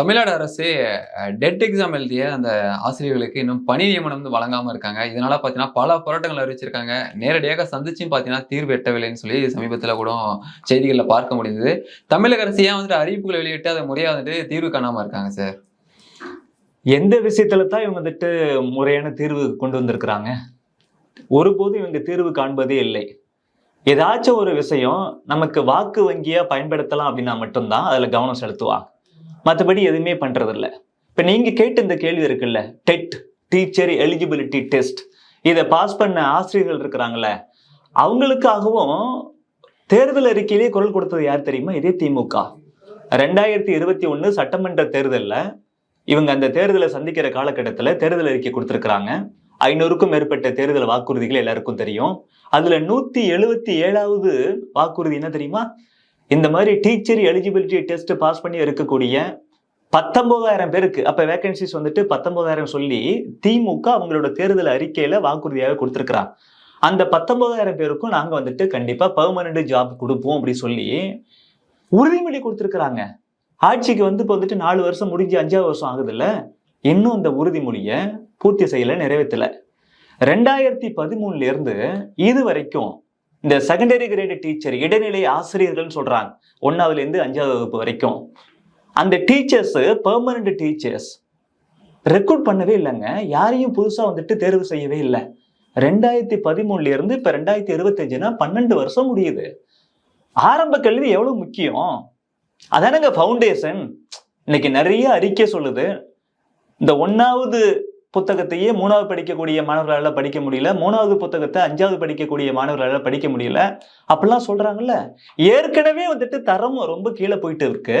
தமிழ்நாடு அரசு TET exam எழுதிய அந்த ஆசிரியர்களுக்கு இன்னும் பணி நியமனம் வந்து வழங்காம இருக்காங்க. இதனால பாத்தீங்கன்னா பல போராட்டங்கள் அறிவிச்சிருக்காங்க. நேரடியாக சந்திச்சும் பாத்தீங்கன்னா தீர்வு எட்டவில்லைன்னு சொல்லி சமீபத்துல கூட செய்திகளில் பார்க்க முடிந்தது. தமிழக அரசு ஏன் வந்துட்டு அறிவிப்புகளை வெளியிட்டு அதை முறையாக வந்துட்டு தீர்வு காணாம இருக்காங்க சார்? எந்த விஷயத்துல தான் இவங்க வந்துட்டு முறையான தீர்வு கொண்டு வந்திருக்கிறாங்க? ஒருபோதும் இவங்க தீர்வு காண்பதே இல்லை. ஏதாச்சும் ஒரு விஷயம் நமக்கு வாக்கு வங்கியா பயன்படுத்தலாம் அப்படின்னா மட்டும்தான் அதுல கவனம் செலுத்துவாங்க. மற்றபடி எதுவுமே பண்ணுறதில்ல இப்போ நீங்கள் நீங்க கேட்ட இந்த கேள்வி இருக்குல்ல டெட் டீச்சர் எலிஜிபிலிட்டி டெஸ்ட் இதை பாஸ் பண்ண ஆசிரியர்கள் இருக்கிறாங்கல்ல அவங்களுக்காகவும் தேர்தல் அறிக்கையிலேயே குரல் கொடுத்தது யார் தெரியுமா? இதே திமுக. ரெண்டாயிரத்தி இருபத்தி ஒன்று சட்டமன்ற தேர்தல்ல இவங்க அந்த தேர்தலை சந்திக்கிற காலகட்டத்தில் தேர்தல் அறிக்கை கொடுத்துருக்குறாங்க. ஐநூறுக்கும் மேற்பட்ட தேர்தல் வாக்குறுதிகள் எல்லாருக்கும் தெரியும். அதுல நூத்தி எழுபத்தி ஏழாவது வாக்குறுதி என்ன தெரியுமா? இந்த மாதிரி டீச்சர் எலிஜிபிலிட்டி டெஸ்ட் பாஸ் பண்ணி இருக்கக்கூடிய பத்தொன்பதாயிரம் பேருக்கு அப்ப வேகன்சிஸ் வந்துட்டு பத்தொன்பதாயிரம் சொல்லி திமுக அவங்களோட தேர்தல் அறிக்கையில வாக்குறுதியாக கொடுத்துருக்குறாங்க அந்த பத்தொன்பதாயிரம் பேருக்கும் நாங்க வந்துட்டு கண்டிப்பா பெர்மனண்ட் ஜாப் கொடுப்போம் அப்படி சொல்லி உறுதிமொழி கொடுத்துருக்குறாங்க. ஆட்சிக்கு வந்து இப்போ வந்துட்டு நாலு வருஷம் முடிஞ்சு அஞ்சாவது வருஷம் ஆகுதுல்ல இன்னும் இந்த உறுதிமொழியை பூர்த்தி செய்யல நிறைவேற்றல. ரெண்டாயிரத்தி பதிமூணுல இருந்து இது வரைக்கும் இந்த செகண்டரி கிரேடு டீச்சர் இடைநிலை ஆசிரியர்கள்னு சொல்றாங்க. ஒன்றாவதுலேருந்து அஞ்சாவது வகுப்பு வரைக்கும். அந்த டீச்சர்ஸ் பெர்மனண்ட் டீச்சர்ஸ் ரெக்ரூட் பண்ணவே இல்லைங்க. யாரையும் புதுசாக வந்துட்டு தேர்வு செய்யவே இல்லை. ரெண்டாயிரத்தி பதிமூணுல இருந்து ரெண்டாயிரத்தி இருபத்தஞ்சுனா பன்னெண்டு வருஷம் முடியுது. ஆரம்ப கல்வி எவ்வளோ முக்கியம்? அதானங்க ஃபவுண்டேஷன் இன்னைக்கு நிறைய அறிக்கை சொல்லுது. இந்த ஒன்னாவது புத்தகத்தையே மூணாவது படிக்கக்கூடிய மாணவர்களால் படிக்க முடியல. மூணாவது புத்தகத்தை அஞ்சாவது படிக்கக்கூடிய மாணவர்களால் படிக்க முடியல. அப்படிலாம் சொல்கிறாங்கல்ல ஏற்கனவே வந்துட்டு தரம் ரொம்ப கீழே போயிட்டு இருக்கு.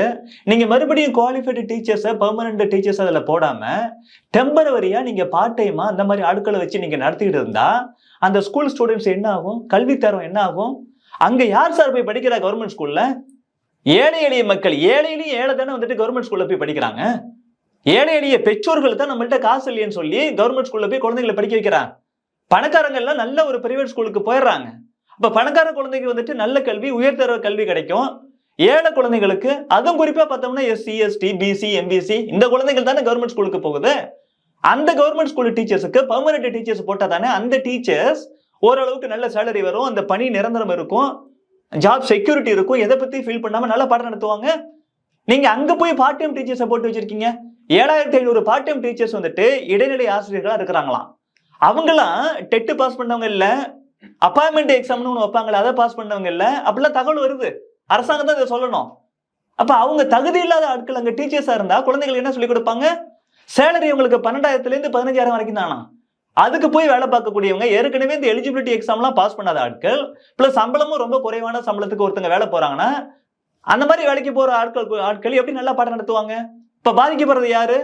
நீங்கள் மறுபடியும் குவாலிஃபைடு டீச்சர்ஸை பெர்மனண்ட் டீச்சர்ஸ் அதில் போடாமல் டெம்பரவரியாக நீங்கள் பார்ட் டைமாக அந்த மாதிரி ஆட்களை வச்சு நீங்கள் நடத்திக்கிட்டு இருந்தால் அந்த ஸ்கூல் ஸ்டூடெண்ட்ஸ் என்ன ஆகும்? கல்வி தரம் என்ன ஆகும்? அங்கே யார் சார் போய் படிக்கிறா கவர்மெண்ட் ஸ்கூலில் ஏழை எளிய மக்கள். ஏழையிலையும் ஏழை தானே வந்துட்டு கவர்மெண்ட் ஸ்கூலில் போய் படிக்கிறாங்க. ஏழை எளிய பெற்றோர்கள் தான் நம்மள்ட்ட காசு இல்லையேன்னு சொல்லி கவர்மெண்ட் ஸ்கூல்ல போய் குழந்தைங்களை படிக்க வைக்கிறாங்க. பணக்காரங்க எல்லாம் நல்ல ஒரு பிரைவேட் ஸ்கூலுக்கு போயிடுறாங்க. அப்ப பணக்கார குழந்தைக்கு வந்துட்டு நல்ல கல்வி உயர்தர கல்வி கிடைக்கும். ஏழை குழந்தைகளுக்கு அதுவும் குறிப்பா பார்த்தோம்னா எஸ்சி எஸ்டி பிசி எம்பிசி இந்த குழந்தைகள் தானே கவர்மெண்ட் ஸ்கூலுக்கு போகுது. அந்த கவர்மெண்ட் ஸ்கூல் டீச்சர்ஸுக்கு பர்மனெண்ட் டீச்சர்ஸ் போட்டா தானே அந்த டீச்சர்ஸ் ஓரளவுக்கு நல்ல சேலரி வரும் அந்த பணி நிரந்தரம் இருக்கும் ஜாப் செக்யூரிட்டி இருக்கும் எதை பத்தி ஃபீல் பண்ணாம நல்லா பாடம் நடத்துவாங்க. நீங்க அங்க போய் பார்ட் டைம் டீச்சர்ஸை போட்டு வச்சிருக்கீங்க. ஏழாயிரத்தி ஐநூறு பார்ட் டைம் டீச்சர்ஸ் வந்துட்டு இடைநிலை ஆசிரியர்களாக இருக்கிறாங்களாம். அவங்களாம் டெட்டு பாஸ் பண்ணவங்க இல்லை அப்பாயின்மெண்ட் எக்ஸாம்னு ஒன்று வைப்பாங்களே அதை பாஸ் பண்ணவங்க இல்லை அப்படிலாம் தகவல் வருது. அரசாங்கம் தான் இதை சொல்லணும். அப்போ அவங்க தகுதி இல்லாத ஆட்கள் அங்கே டீச்சர்ஸாக இருந்தால் குழந்தைகள் என்ன சொல்லிக் கொடுப்பாங்க? சேலரி உங்களுக்கு பன்னெண்டாயிரத்துலேருந்து பதினஞ்சாயிரம் வரைக்கும் தானா? அதுக்கு போய் வேலை பார்க்கக்கூடியவங்க ஏற்கனவே இந்த எலிஜிபிலிட்டி எக்ஸாம்லாம் பாஸ் பண்ணாத ஆட்கள் ப்ளஸ் சம்பளமும் ரொம்ப குறைவான சம்பளத்துக்கு ஒருத்தங்க வேலை போகிறாங்கன்னா அந்த மாதிரி வேலைக்கு போகிற ஆட்கள் ஆட்கள் எப்படி நல்லா பாடம் நடத்துவாங்க? இப்ப பாதிக்கப்படுறது யாரு?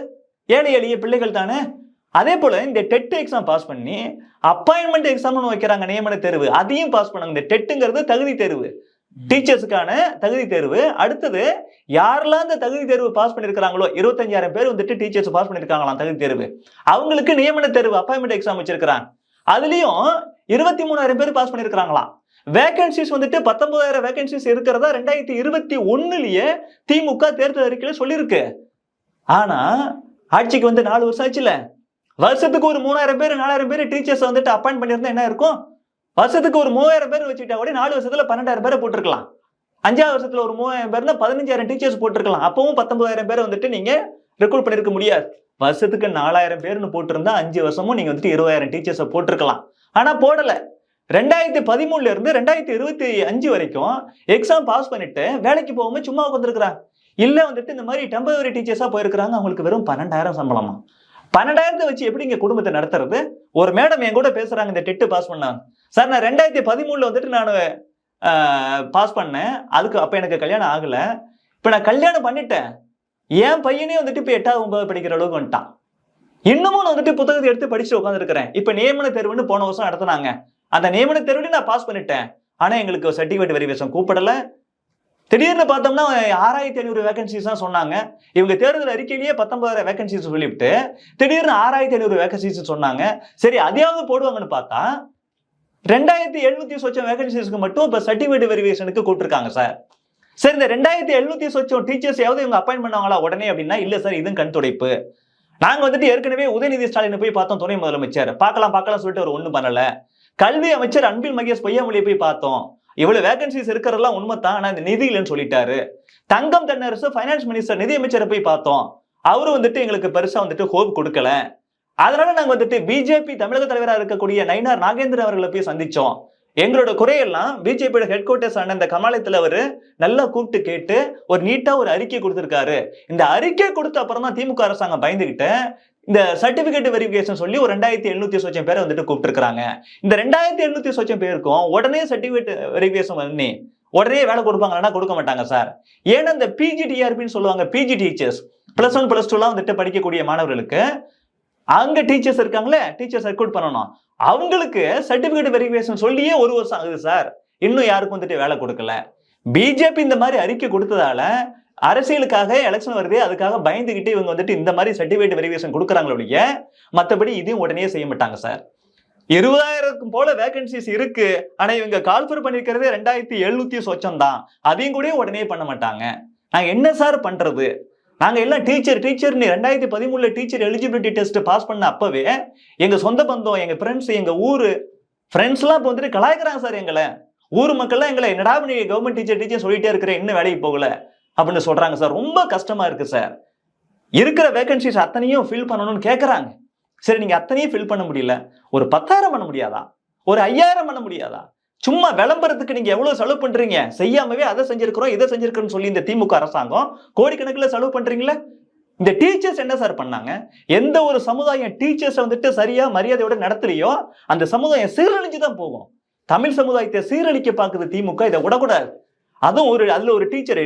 ஏழை எளிய பிள்ளைகள் தானே. அதே போல இந்த டெட் எக்ஸாம் பாஸ் பண்ணி அப்பாயின்மெண்ட் எக்ஸாம்னு வைக்கிறாங்க நியமன தேர்வு. அதையும் பாஸ் பண்ணாங்க. இந்த டெட்டுங்கிறது தகுதி தேர்வு. டீச்சர்ஸுக்கான தகுதி தேர்வு. அடுத்தது யாரெல்லாம் இந்த தகுதி தேர்வு பாஸ் பண்ணிருக்காங்களோ இருபத்தஞ்சாயிரம் பேர் வந்துட்டு டீச்சர்ஸ் பாஸ் பண்ணிருக்காங்களாம் தகுதி தேர்வு. அவங்களுக்கு நியமன தேர்வு அப்பாயின்மெண்ட் எக்ஸாம் வச்சிருக்கிறாங்க. அதுலயும் இருபத்தி மூணாயிரம் பேர் பாஸ் பண்ணிருக்காங்களாம் வேகன்சிஸ் வந்துட்டு பத்தொன்பதாயிரம் வேகன்சிஸ் இருக்கிறதா ரெண்டாயிரத்தி இருபத்தி ஒண்ணுலயே திமுக தேர்தல் அறிக்கையில சொல்லியிருக்கு. ஆனா ஆட்சிக்கு வந்து நாலு வருஷம் ஆச்சுல. வருஷத்துக்கு ஒரு மூணாயிரம் பேர் நாலாயிரம் பேர் டீச்சர்ஸ் வந்துட்டு அப்பாயிண்ட் பண்ணியிருந்தா என்ன இருக்கும்? வருஷத்துக்கு ஒரு மூவாயிரம் பேர் வச்சுட்டா கூட நாலு வருஷத்துல பன்னெண்டாயிரம் பேரை போட்டிருக்கலாம். அஞ்சாவது வருஷத்துல ஒரு மூவாயிரம் பேர்ல பதினஞ்சாயிரம் டீச்சர்ஸ் போட்டிருக்கலாம். அப்பவும் பத்தொன்பதாயிரம் பேர் வந்துட்டு நீங்க ரெக்ரூட் பண்ணிருக்க முடியாது. வருஷத்துக்கு நாலாயிரம் பேர்னு போட்டிருந்தா அஞ்சு வருஷமும் நீங்க வந்துட்டு இருபதாயிரம் டீச்சர்ஸை போட்டிருக்கலாம். ஆனா போடல. ரெண்டாயிரத்தி பதிமூணுல இருந்து ரெண்டாயிரத்தி இருபத்தி அஞ்சு வரைக்கும் எக்ஸாம் பாஸ் பண்ணிட்டு வேலைக்கு போகாம சும்மா உட்காந்துருக்குறான் இல்லை வந்துட்டு இந்த மாதிரி டெம்பரரி டீச்சர்ஸாக போயிருக்கிறாங்க அவங்களுக்கு வெறும் பன்னெண்டாயிரம் சம்பளமா? பன்னெண்டாயிரத்தை வச்சு எப்படி இங்கே குடும்பத்தை நடத்துறது? ஒரு மேடம் என் கூட பேசுகிறாங்க இந்த டெட்டு பாஸ் பண்ணாங்க. சார் நான் ரெண்டாயிரத்தி பதிமூணில் வந்துட்டு நான் பாஸ் பண்ணேன். அதுக்கு அப்போ எனக்கு கல்யாணம் ஆகலை. இப்போ நான் கல்யாணம் பண்ணிட்டேன். என் பையனே வந்துட்டு இப்போ எட்டாவது ஒன்பது படிக்கிற அளவுக்கு வந்துட்டான். இன்னமும் நான் வந்துட்டு புத்தகத்தை எடுத்து படிச்சு உட்காந்துருக்கிறேன் இப்போ நியமன தேர்வுன்னு போன வருஷம் நடத்துனாங்க. அந்த நியமன தேர்வுலையும் நான் பாஸ் பண்ணிட்டேன். ஆனால் எங்களுக்கு சர்டிஃபிகேட் வெரிவேஷன் கூப்பிடல. திடீர்னு பார்த்தோம்னா ஆறாயிரத்தி ஐநூறு வேகன்சிஸ் தான் சொன்னாங்க. இவங்க தேர்தல் அறிக்கையிலேயே பத்தொன்பதாயிரம் வேகன்சிஸ் சொல்லிவிட்டு திடீர்னு ஆறாயிரத்தி ஐநூறு வேகன்சிஸ் சொன்னாங்க. சரி அதையாவது போடுவாங்கன்னு பார்த்தா ரெண்டாயிரத்தி எழுநூத்தி சொச்சம் வேகன்சிஸ்க்கு மட்டும் இப்போ சர்டிஃபிகேட் வெரிஃபிகேஷனுக்கு கூப்பிட்டுருக்காங்க சார் சார் இந்த ரெண்டாயிரத்தி எழுநூத்தி சொச்சம் டீச்சர்ஸ் யாவது இவங்க அப்பாயின் பண்ணுவாங்களா உடனே அப்படின்னா இல்லை சார் இதுவும் கண் துடைப்பு. நாங்கள் வந்துட்டு ஏற்கனவே உதயநிதி ஸ்டாலினை போய் பார்த்தோம் துணை முதலமைச்சர். பார்க்கலாம் பார்க்கலாம் சொல்லிட்டு அவர் ஒன்றும் பண்ணலை. கல்வி அமைச்சர் அன்பில் மகேஷ் பொய்யாமொழியை போய் பார்த்தோம். இவ்வளவு வேகன்சிஸ் இருக்கிறதெல்லாம் உண்மைதான். ஆனா இந்த நிதி இல்லைன்னு சொல்லிட்டாரு. தங்கம் தென்னரசு ஃபைனான்ஸ் மினிஸ்டர் நிதியமைச்சரை போய் பார்த்தோம். அவரு வந்துட்டு எங்களுக்கு பெருசா வந்துட்டு ஹோப் கொடுக்கல. அதனால நாங்க வந்துட்டு பிஜேபி தமிழக தலைவராக இருக்கக்கூடிய நயினார் நாகேந்திரன் அவர்களை போய் சந்திச்சோம். எங்களோட குறையெல்லாம் பிஜேபியோட ஹெட் குவார்ட்டர்ஸ் ஆன இந்த கமாலயத்தில் அவர் நல்லா கூப்பிட்டு கேட்டு ஒரு நீட்டாக ஒரு அறிக்கை கொடுத்துருக்காரு. இந்த அறிக்கை கொடுத்த அப்புறம் தான் திமுக அரசாங்கம் பயந்துகிட்டு இந்த சர்டிபிகேட் வெரிஃபிகேஷன் சொல்லி ஒரு ரெண்டாயிரத்தி எழுநூத்தி சொச்சம் பேரை வந்துட்டு கூப்பிட்டுருக்காங்க இந்த ரெண்டாயிரத்தி எழுநூத்தி சொச்சம் பேருக்கும் உடனே சர்டிபிகேட் வெரிஃபிகேஷன் பண்ணி உடனே வேலை கொடுப்பாங்கன்னா கொடுக்க மாட்டாங்க சார். ஏன்னா இந்த பிஜிடிஆர்பின்னு சொல்லுவாங்க PG teachers plus one plus டூலாம் வந்துட்டு படிக்கக்கூடிய மாணவர்களுக்கு அங்க டீச்சர்ஸ் இருக்காங்களே டீச்சர்ஸ் ரெக்ரூட் பண்ணணும். அவங்களுக்கு சர்டிபிகேட் வெரிஃபிகேஷன் சொல்லியே ஒரு வருஷம் ஆகுது சார் இன்னும் யாருக்கும் வந்துட்டு வேலை கொடுக்கல. பிஜேபி இந்த மாதிரி அறிக்கை கொடுத்ததால அரசியலுக்காக எலெக்ஷன் வருது அதுக்காக பயந்துகிட்டு இவங்க வந்துட்டு இந்த மாதிரி சர்டிபிகேட் வெரிஃபிகேஷன் கொடுக்குறாங்களே ஒழிய மற்றபடி இதையும் உடனே செய்ய மாட்டாங்க சார் இருபதாயிரம் போல வேகன்சிஸ் இருக்கு. ஆனா இவங்க கால்ஃபர் பண்ணிருக்கிறதே ரெண்டாயிரத்தி எழுநூத்தி சொச்சம் தான். அதையும் கூட உடனே பண்ண மாட்டாங்க. நாங்க என்ன சார் பண்றது? நாங்கள் எல்லாம் டீச்சர் டீச்சர்னு ரெண்டாயிரத்தி பதிமூணில் டீச்சர் எலிஜிபிலிட்டி டெஸ்ட் பாஸ் பண்ண அப்பவே எங்கள் சொந்த பந்தம் எங்கள் ஃப்ரெண்ட்ஸ் எங்கள் ஊர் ஃப்ரெண்ட்ஸ்லாம் இப்போ வந்துட்டு கலாய்க்கிறாங்க சார் எங்களை. ஊர் மக்கள்லாம் எங்களை என்னடா நீ கவர்மெண்ட் டீச்சர் டீச்சர் சொல்லிட்டே இருக்கிறேன் இன்னும் வேலைக்கு போகல அப்படின்னு சொல்கிறாங்க சார். ரொம்ப கஷ்டமாக இருக்குது சார். இருக்கிற வேகன்சிஸ் அத்தனையும் ஃபில் பண்ணணும்னு கேட்குறாங்க சரி நீங்கள் அத்தனையும் ஃபில் பண்ண முடியல. ஒரு பத்தாயிரம் பண்ண முடியாதா? ஒரு ஐயாயிரம் பண்ண முடியாதா? சும்மா விளம்பரத்துக்கு நீங்க எவ்வளவு செலவு பண்றீங்க? செய்யாமவே அதை செஞ்சிருக்கிறோம் இதை செஞ்சிருக்கிறோம்னு சொல்லி இந்த திமுக அரசாங்கம் கோடிக்கணக்கில் செலவு பண்றீங்களே? இந்த டீச்சர்ஸ் என்ன சார் பண்ணாங்க? எந்த ஒரு சமுதாயம் டீச்சர்ஸ் வந்துட்டு சரியா மரியாதையோட நடத்துலையோ அந்த சமுதாயம் சீரழிஞ்சு தான் போகும். தமிழ் சமுதாயத்தை சீரழிக்க பார்க்குது திமுக இதை விடக்கூடாது. அதுவும் ஒரு அதுல ஒரு டீச்சர்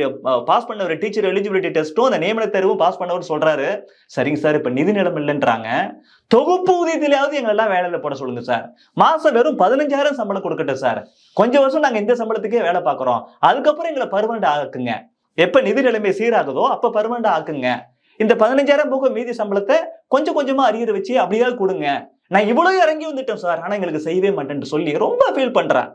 பாஸ் பண்ண ஒரு டீச்சர் எலிஜிபிலிட்டி டெஸ்ட்டும் அந்த நியமன தேர்வும் பாஸ் பண்ணவர் சொல்றாரு. சரிங்க சார் இப்ப நிதி நிலம் இல்லைன்றாங்க. தொகுப்பு ஊதியத்திலேயாவது எங்களெல்லாம் வேலையில போட சொல்லுங்க சார். மாசம் வெறும் பதினஞ்சாயிரம் சம்பளம் கொடுக்கட்டும் சார். கொஞ்சம் வருஷம் நாங்க இந்த சம்பளத்துக்கே வேலை பார்க்குறோம் அதுக்கப்புறம் எங்களை பர்மனண்ட் ஆக்குங்க. எப்ப நிதி நிலைமை சீராகுதோ அப்ப பர்மனண்ட் ஆக்குங்க. இந்த பதினஞ்சாயிரம் போக மீதி சம்பளத்தை கொஞ்சம் கொஞ்சமா அரியர் வச்சு அப்படியாவது கொடுங்க. நான் இவ்வளவு இறங்கி வந்துட்டேன் சார் ஆனா எங்களுக்கு செய்யவே மாட்டேன்னு சொல்லி ரொம்ப ஃபீல் பண்றேன்.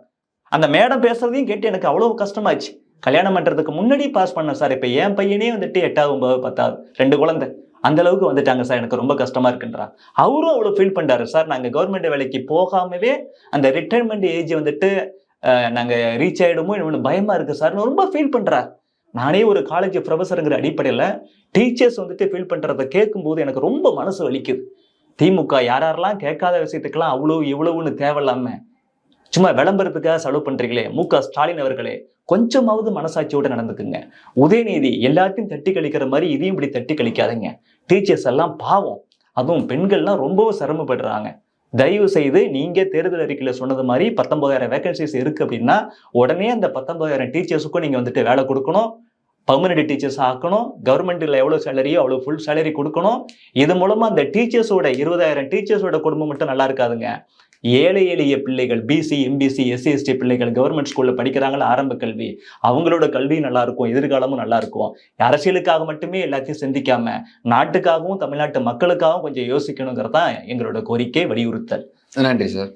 அந்த மேடம் பேசுறதையும் கேட்டு எனக்கு அவ்வளவு கஷ்டமாச்சு கல்யாணம் பண்றதுக்கு முன்னாடி பாஸ் பண்ணேன் சார் இப்ப என் பையனே வந்துட்டு எட்டாவது ஒன்பது பத்தாவது ரெண்டு குழந்தை. அந்த அளவுக்கு வந்துட்டாங்க சார் எனக்கு ரொம்ப கஷ்டமா இருக்குன்றா. அவரும் அவ்வளவு ஃபீல் பண்றாரு. சார் நாங்க கவர்மெண்ட் வேலைக்கு போகாமவே அந்த ரிட்டைர்மெண்ட் ஏஜ் வந்துட்டு நாங்கள் நாங்க ரீச் ஆயிடுமோ இன்னொன்று பயமா இருக்கு சார் ரொம்ப ஃபீல் பண்ணுறா நானே ஒரு காலேஜ் ப்ரொஃபஸருங்கிற அடிப்படையில் டீச்சர்ஸ் வந்துட்டு ஃபீல் பண்ணுறத கேட்கும்போது எனக்கு ரொம்ப மனசு வலிக்குது. திமுக யார் யாரெல்லாம் கேட்காத விஷயத்துக்கெல்லாம் அவ்வளோ இவ்வளவுன்னு தேவையில்லாமல் சும்மா விளம்பரத்துக்காக செலவு பண்றீங்களே மு க ஸ்டாலின் அவர்களே கொஞ்சமாவது மனசாட்சியோட நடந்துக்குங்க. உதயநிதி எல்லாத்தையும் தட்டி கழிக்கிற மாதிரி இதையும் இப்படி தட்டி கழிக்காதீங்க. டீச்சர்ஸ் எல்லாம் பாவம். அதுவும் பெண்கள்லாம் ரொம்பவும் சிரமப்படுறாங்க. தயவு செய்து நீங்க தேர்தல் அறிக்கையில சொன்னது மாதிரி பத்தொன்பதாயிரம் வேகன்சிஸ் இருக்கு அப்படின்னா உடனே அந்த பத்தொன்பதாயிரம் டீச்சர்ஸுக்கும் நீங்க வந்துட்டு வேலை கொடுக்கணும். பர்மனெண்ட் டீச்சர்ஸ் ஆக்கணும். கவர்மெண்ட்ல எவ்வளவு சேலரியோ அவ்வளவு ஃபுல் சேலரி கொடுக்கணும். இது மூலமா அந்த டீச்சர்ஸோட இருபதாயிரம் டீச்சர்ஸோட குடும்பம் மட்டும் நல்லா இருக்காதுங்க. ஏழை எளிய பிள்ளைகள் பிசி எம்பிசி எஸ்சி எஸ்டி பிள்ளைகள் கவர்மெண்ட் ஸ்கூலில் படிக்கிறாங்கள? ஆரம்ப கல்வி. அவங்களோட கல்வி நல்லா இருக்கும் எதிர்காலமும் நல்லா இருக்கும். அரசியலுக்காக மட்டுமே எல்லாத்தையும் சிந்திக்காம நாட்டுக்காகவும் தமிழ்நாட்டு மக்களுக்காகவும் கொஞ்சம் யோசிக்கணுங்கிறது தான் எங்களோட கோரிக்கை வலியுறுத்தல். நன்றி சார்